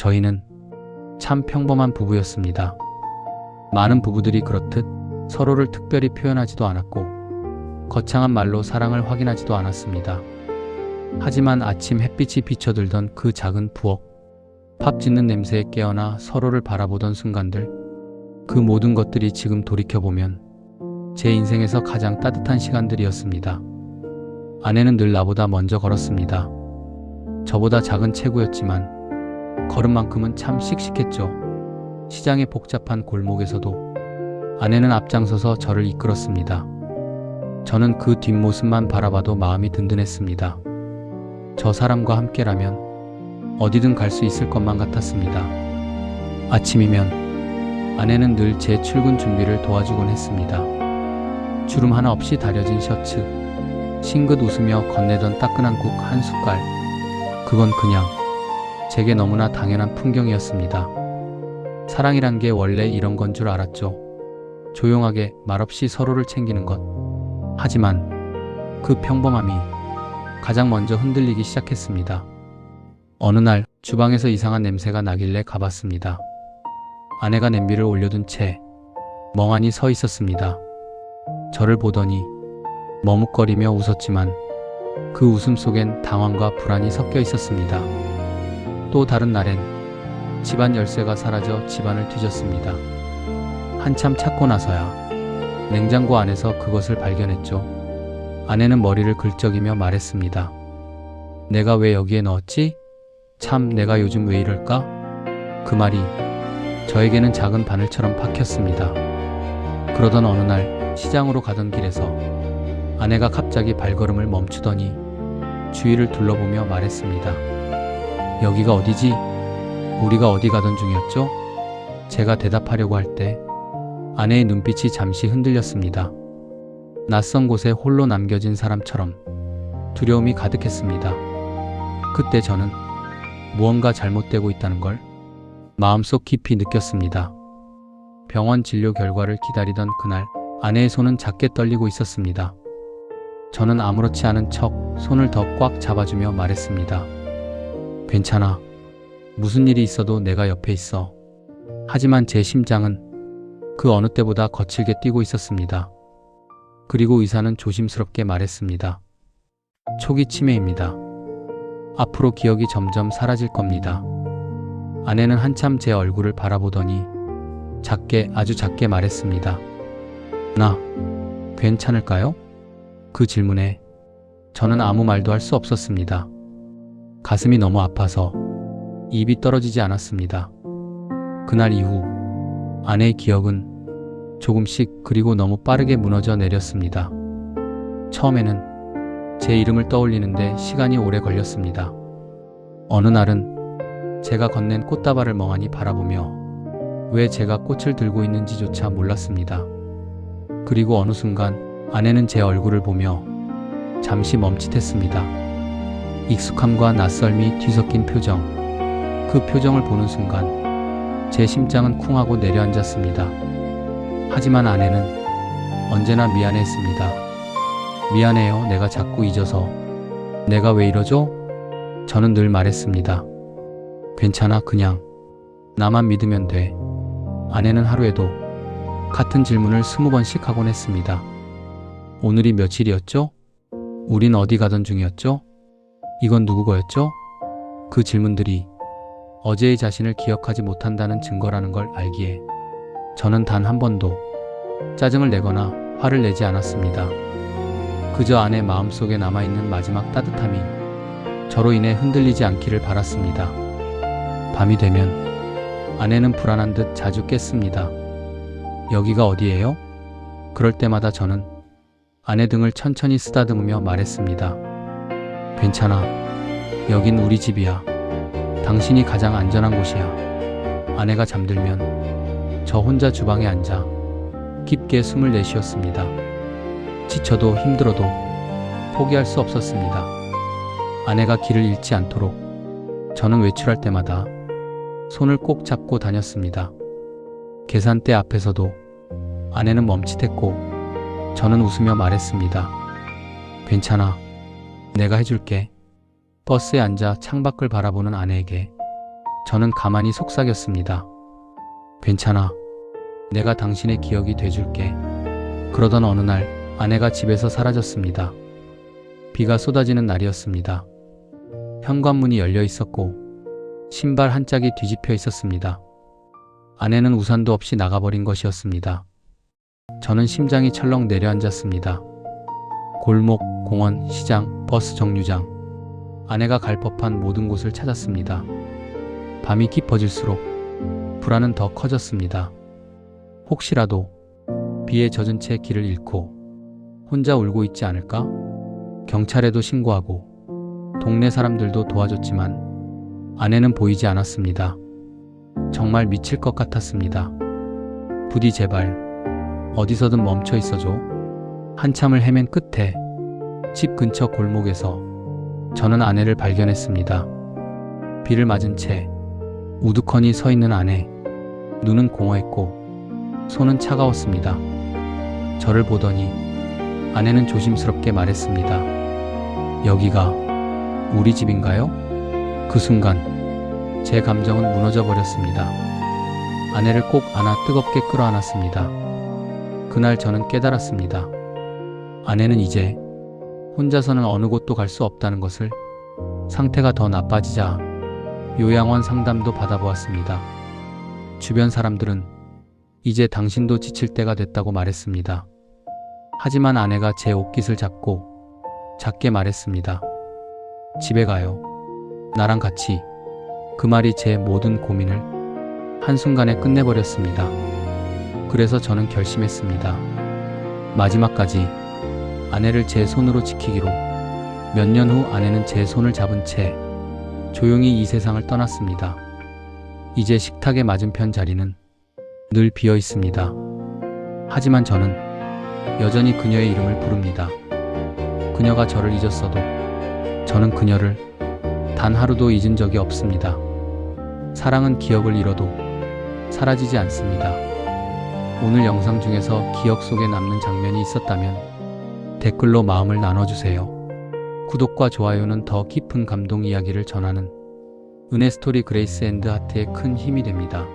저희는 참 평범한 부부였습니다. 많은 부부들이 그렇듯 서로를 특별히 표현하지도 않았고 거창한 말로 사랑을 확인하지도 않았습니다. 하지만 아침 햇빛이 비쳐들던 그 작은 부엌, 밥 짓는 냄새에 깨어나 서로를 바라보던 순간들, 그 모든 것들이 지금 돌이켜보면 제 인생에서 가장 따뜻한 시간들이었습니다. 아내는 늘 나보다 먼저 걸었습니다. 저보다 작은 체구였지만 걸음만큼은 참 씩씩했죠. 시장의 복잡한 골목에서도 아내는 앞장서서 저를 이끌었습니다. 저는 그 뒷모습만 바라봐도 마음이 든든했습니다. 저 사람과 함께라면 어디든 갈 수 있을 것만 같았습니다. 아침이면 아내는 늘 제 출근 준비를 도와주곤 했습니다. 주름 하나 없이 다려진 셔츠, 싱긋 웃으며 건네던 따끈한 국 한 숟갈. 그건 그냥 제게 너무나 당연한 풍경이었습니다. 사랑이란 게 원래 이런 건 줄 알았죠. 조용하게 말없이 서로를 챙기는 것. 하지만 그 평범함이 가장 먼저 흔들리기 시작했습니다. 어느 날 주방에서 이상한 냄새가 나길래 가봤습니다. 아내가 냄비를 올려둔 채 멍하니 서 있었습니다. 저를 보더니 머뭇거리며 웃었지만 그 웃음 속엔 당황과 불안이 섞여 있었습니다. 또 다른 날엔 집안 열쇠가 사라져 집안을 뒤졌습니다. 한참 찾고 나서야 냉장고 안에서 그것을 발견했죠. 아내는 머리를 긁적이며 말했습니다. 내가 왜 여기에 넣었지? 참 내가 요즘 왜 이럴까? 그 말이 저에게는 작은 바늘처럼 박혔습니다. 그러던 어느 날 시장으로 가던 길에서 아내가 갑자기 발걸음을 멈추더니 주위를 둘러보며 말했습니다. 여기가 어디지? 우리가 어디 가던 중이었죠? 제가 대답하려고 할 때 아내의 눈빛이 잠시 흔들렸습니다. 낯선 곳에 홀로 남겨진 사람처럼 두려움이 가득했습니다. 그때 저는 무언가 잘못되고 있다는 걸 마음속 깊이 느꼈습니다. 병원 진료 결과를 기다리던 그날 아내의 손은 작게 떨리고 있었습니다. 저는 아무렇지 않은 척 손을 더 꽉 잡아주며 말했습니다. 괜찮아. 무슨 일이 있어도 내가 옆에 있어. 하지만 제 심장은 그 어느 때보다 거칠게 뛰고 있었습니다. 그리고 의사는 조심스럽게 말했습니다. 초기 치매입니다. 앞으로 기억이 점점 사라질 겁니다. 아내는 한참 제 얼굴을 바라보더니 작게 아주 작게 말했습니다. 나 괜찮을까요? 그 질문에 저는 아무 말도 할 수 없었습니다. 가슴이 너무 아파서 입이 떨어지지 않았습니다. 그날 이후 아내의 기억은 조금씩 그리고 너무 빠르게 무너져 내렸습니다. 처음에는 제 이름을 떠올리는데 시간이 오래 걸렸습니다. 어느 날은 제가 건넨 꽃다발을 멍하니 바라보며 왜 제가 꽃을 들고 있는지조차 몰랐습니다. 그리고 어느 순간 아내는 제 얼굴을 보며 잠시 멈칫했습니다. 익숙함과 낯설미 뒤섞인 표정. 그 표정을 보는 순간 제 심장은 쿵하고 내려앉았습니다. 하지만 아내는 언제나 미안했습니다. 미안해요. 내가 자꾸 잊어서. 내가 왜 이러죠? 저는 늘 말했습니다. 괜찮아. 그냥 나만 믿으면 돼. 아내는 하루에도 같은 질문을 스무 번씩 하곤 했습니다. 오늘이 며칠이었죠? 우린 어디 가던 중이었죠? 이건 누구 거였죠? 그 질문들이 어제의 자신을 기억하지 못한다는 증거라는 걸 알기에 저는 단 한 번도 짜증을 내거나 화를 내지 않았습니다. 그저 아내 마음속에 남아있는 마지막 따뜻함이 저로 인해 흔들리지 않기를 바랐습니다. 밤이 되면 아내는 불안한 듯 자주 깼습니다. 여기가 어디예요? 그럴 때마다 저는 아내 등을 천천히 쓰다듬으며 말했습니다. 괜찮아. 여긴 우리 집이야. 당신이 가장 안전한 곳이야. 아내가 잠들면 저 혼자 주방에 앉아 깊게 숨을 내쉬었습니다. 지쳐도 힘들어도 포기할 수 없었습니다. 아내가 길을 잃지 않도록 저는 외출할 때마다 손을 꼭 잡고 다녔습니다. 계산대 앞에서도 아내는 멈칫했고 저는 웃으며 말했습니다. 괜찮아. 내가 해줄게. 버스에 앉아 창밖을 바라보는 아내에게 저는 가만히 속삭였습니다. 괜찮아. 내가 당신의 기억이 돼줄게. 그러던 어느 날 아내가 집에서 사라졌습니다. 비가 쏟아지는 날이었습니다. 현관문이 열려 있었고 신발 한 짝이 뒤집혀 있었습니다. 아내는 우산도 없이 나가버린 것이었습니다. 저는 심장이 철렁 내려앉았습니다. 골목, 공원, 시장, 버스 정류장. 아내가 갈 법한 모든 곳을 찾았습니다. 밤이 깊어질수록 불안은 더 커졌습니다. 혹시라도 비에 젖은 채 길을 잃고 혼자 울고 있지 않을까? 경찰에도 신고하고 동네 사람들도 도와줬지만 아내는 보이지 않았습니다. 정말 미칠 것 같았습니다. 부디 제발 어디서든 멈춰 있어줘. 한참을 헤맨 끝에 집 근처 골목에서 저는 아내를 발견했습니다. 비를 맞은 채 우두커니 서 있는 아내. 눈은 공허했고 손은 차가웠습니다. 저를 보더니 아내는 조심스럽게 말했습니다. 여기가 우리 집인가요? 그 순간 제 감정은 무너져 버렸습니다. 아내를 꼭 안아 뜨겁게 끌어안았습니다. 그날 저는 깨달았습니다. 아내는 이제 혼자서는 어느 곳도 갈 수 없다는 것을 상태가 더 나빠지자 요양원 상담도 받아보았습니다. 주변 사람들은 이제 당신도 지칠 때가 됐다고 말했습니다. 하지만 아내가 제 옷깃을 잡고 작게 말했습니다. 집에 가요. 나랑 같이. 그 말이 제 모든 고민을 한순간에 끝내버렸습니다. 그래서 저는 결심했습니다. 마지막까지 아내를 제 손으로 지키기로 몇 년 후 아내는 제 손을 잡은 채 조용히 이 세상을 떠났습니다. 이제 식탁의 맞은편 자리는 늘 비어 있습니다. 하지만 저는 여전히 그녀의 이름을 부릅니다. 그녀가 저를 잊었어도 저는 그녀를 단 하루도 잊은 적이 없습니다. 사랑은 기억을 잃어도 사라지지 않습니다. 오늘 영상 중에서 기억 속에 남는 장면이 있었다면 댓글로 마음을 나눠주세요. 구독과 좋아요는 더 깊은 감동 이야기를 전하는 은혜 스토리 그레이스 앤드 하트에 큰 힘이 됩니다.